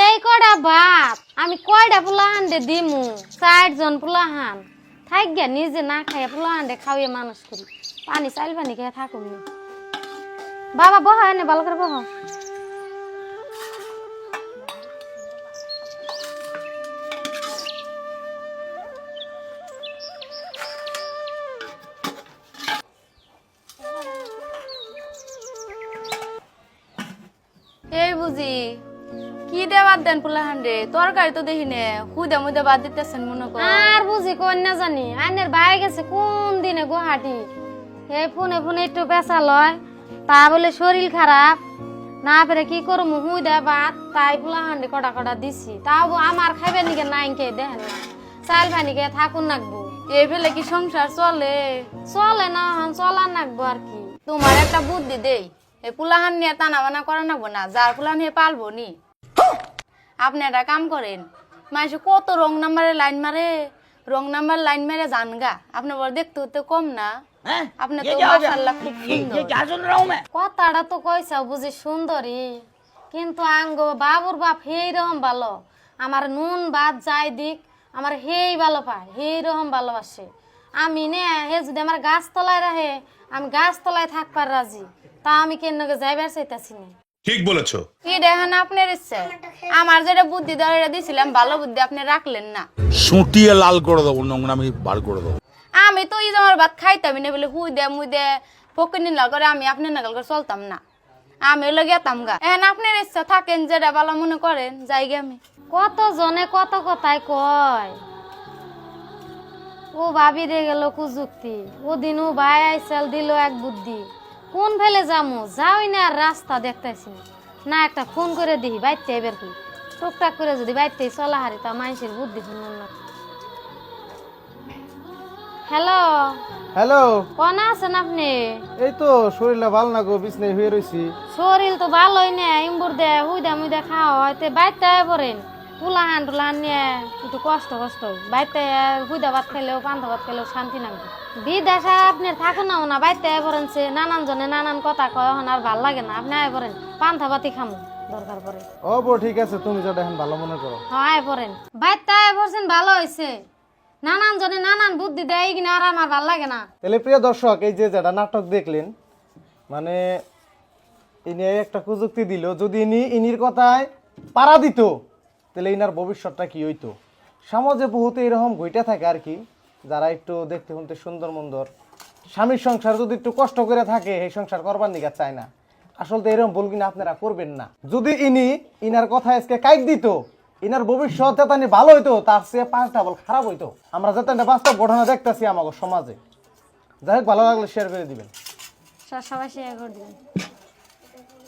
এই কটা বাপ, আমি কয়টা পোলাহান দে দিমু? চারজন পোলাহান। থাক গে নিজে না খাইয়া পোলাহান দে খাওয়াইয়ে মানুষ করি। পানি চাইল পানি খেয়ে থাকুন। বাবা, বহ, এনে ভালো করে বহ। এই বুঝি কি দেবাদ দেন পোলাহান রে তরকারি তো দেখি নে, হুদে মুদে বাদ দিতেছেন মনে কর। আর বুঝি কোন না জানি, আইনের ভাই গেছে কোন দিনে গুয়াহাটি? এই ফোনে ফোনে একটু পেশা লয়, তা বলে শরীর খারাপ। না পেরে কি করব হুই দে ভাত তাই পোলাহান্ডি কটা কটা দিছি। তাও আমার খাইবে নিকে নাই কে দেখেন না। চাল ভানিকে থাকুন নাকবো। এই ফেলে কি সংসার চলে? চলে না চলার নাকবো আর কি। তোমার একটা বুদ্ধি দেই এই পোলাহান নিয়ে টানা বানা করা নাকবো না, যার পোলাহান নিয়ে পালবো নি। আপনি একটা কাম করেন। মানুষ কত রং নাম্বারে লাইন মারে? রং নাম্বার লাইন মেরে জানগা। আপনার বড় দেখতে হতে কম না। আপনি তো মাশাআল্লাহ খুব সুন্দর। কথাটা তো কইছা বুঝি সুন্দরী। কিন্তু আঙ্গ বাবুর বাপ হেই রকম ভালো। আমার নুন ভাত যাই দিক আমার হেই ভালো পায় হেই রকম ভালোবাসে। আমি নে হে যদি আমার গাছ তলায় রাখে আমি গাছ তলায় থাকবার রাজি। তা আমি কেন যাইবার চাইতাছি না? ঠিক বলেছ। কি দেখেন আপনার ইচ্ছে। আমার যেটা বুদ্ধি এটা দিছিলাম ভালো বুদ্ধি আপনি রাখলেন না। সুটিয়ে লাল করে দেবো নোংরামি বার করে দেবো। আমি তো ইজ আমার ভাত খাইতাম না বলে হুই দে মুই দে পকিনি করে আমি আপনার নাগাল করে চলতাম না। আমি হলো গেতাম গা। এখন আপনার ইচ্ছা থাকেন যেটা ভালো মনে করেন যাই গে আমি। কত জনে কত কথাই কয়। ও ভাবি রে গেল কুযুক্তি। ও দিন ও ভাই আইসাল দিল এক বুদ্ধি। কোন ফেলে যামু? যাওই না আর রাস্তা দেখতেছি না। না একটা ফোন করে দিই বাইতে এবার কি টুকটাক করে যদি বাইতে চলা হারি তা মানুষের বুদ্ধি শুনুন না। হ্যালো? হ্যালো? কোন আছেন আপনি? এই তো শরীরটা ভালো না গো বিছনায় হয়ে রয়েছি শরীর তো ভালোই না ইম্বুর দে হুইদা মুইদা খাওয়া হয়তো বাইতে পড়েন। পুলাহান টুলাহান নিয়ে একটু কষ্ট কষ্ট। বাইতে হুইদা ভাত খেলেও পান্তা ভাত খেলেও শান্তি লাগবে বিদেশে আপনি থাকুন না না বাইতে পড়েন সে নানান জনে নানান কথা কয় এখন আর ভালো লাগে না। আপনি আয় পড়েন পান্তা ভাতি খামু দরকার পড়ে। ও বউ ঠিক আছে তুমি যেটা এখন ভালো মনে করো। হ্যাঁ আয় পড়েন। বাইতে আয় পড়ছেন ভালো হয়েছে নানান জনে নানান বুদ্ধি দেয় কিনা আর আমার ভালো লাগে না। তাহলে প্রিয় দর্শক এই যে যেটা নাটক দেখলেন মানে ইনি একটা প্রযুক্তি দিল যদি ইনি ইনির কথায় পাড়া দিত তাহলে ইনার ভবিষ্যৎটা কি হইতো? সমাজে বহুত এরকম ঘইটা থাকে আর কি, যারা একটু দেখতে শুনতে সুন্দর মন্দর। স্বামীর সংসার যদি একটু কষ্ট করে থাকে এই সংসার করবার নিকা চায় না। আসলে তো এরকম ভুল কিনা আপনারা করবেন না। যদি ইনি, ইনার কথা আজকে কাইক দিত, ইনার ভবিষ্যৎ যাতে ভালো হইতো, তার চেয়ে পাঁচ ডাবল খারাপ হইতো। আমরা যাতে একটা বাস্তব ঘটনা দেখতেছি আমাদের সমাজে। যাই হোক, ভালো লাগলে শেয়ার করে দিবেন। সবাই শেয়ার করে দিবেন।